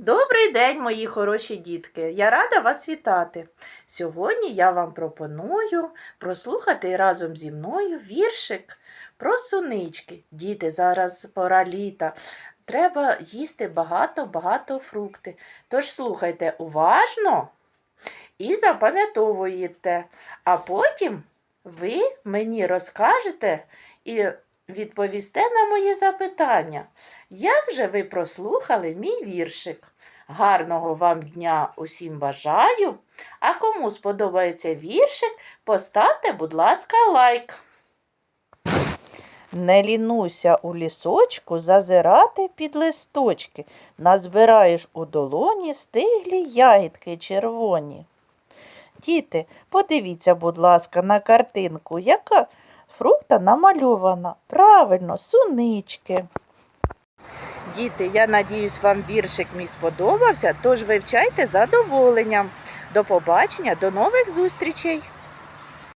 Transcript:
Добрий день, мої хороші дітки! Я рада вас вітати. Сьогодні я вам пропоную прослухати разом зі мною віршик про сунички. Діти, зараз пора літа. Треба їсти багато-багато фрукти. Тож слухайте уважно і запам'ятовуєте. А потім ви мені розкажете і відповісте на мої запитання. Як же ви прослухали мій віршик? Гарного вам дня усім бажаю. А кому сподобається віршик, поставте, будь ласка, лайк. Не лінуся у лісочку зазирати під листочки. Назбираєш у долоні стиглі ягідки червоні. Діти, подивіться, будь ласка, на картинку, яка фрукта намальована. Правильно, сунички. Діти, я надіюсь, вам віршик мій сподобався, тож вивчайте задоволенням. До побачення, до нових зустрічей!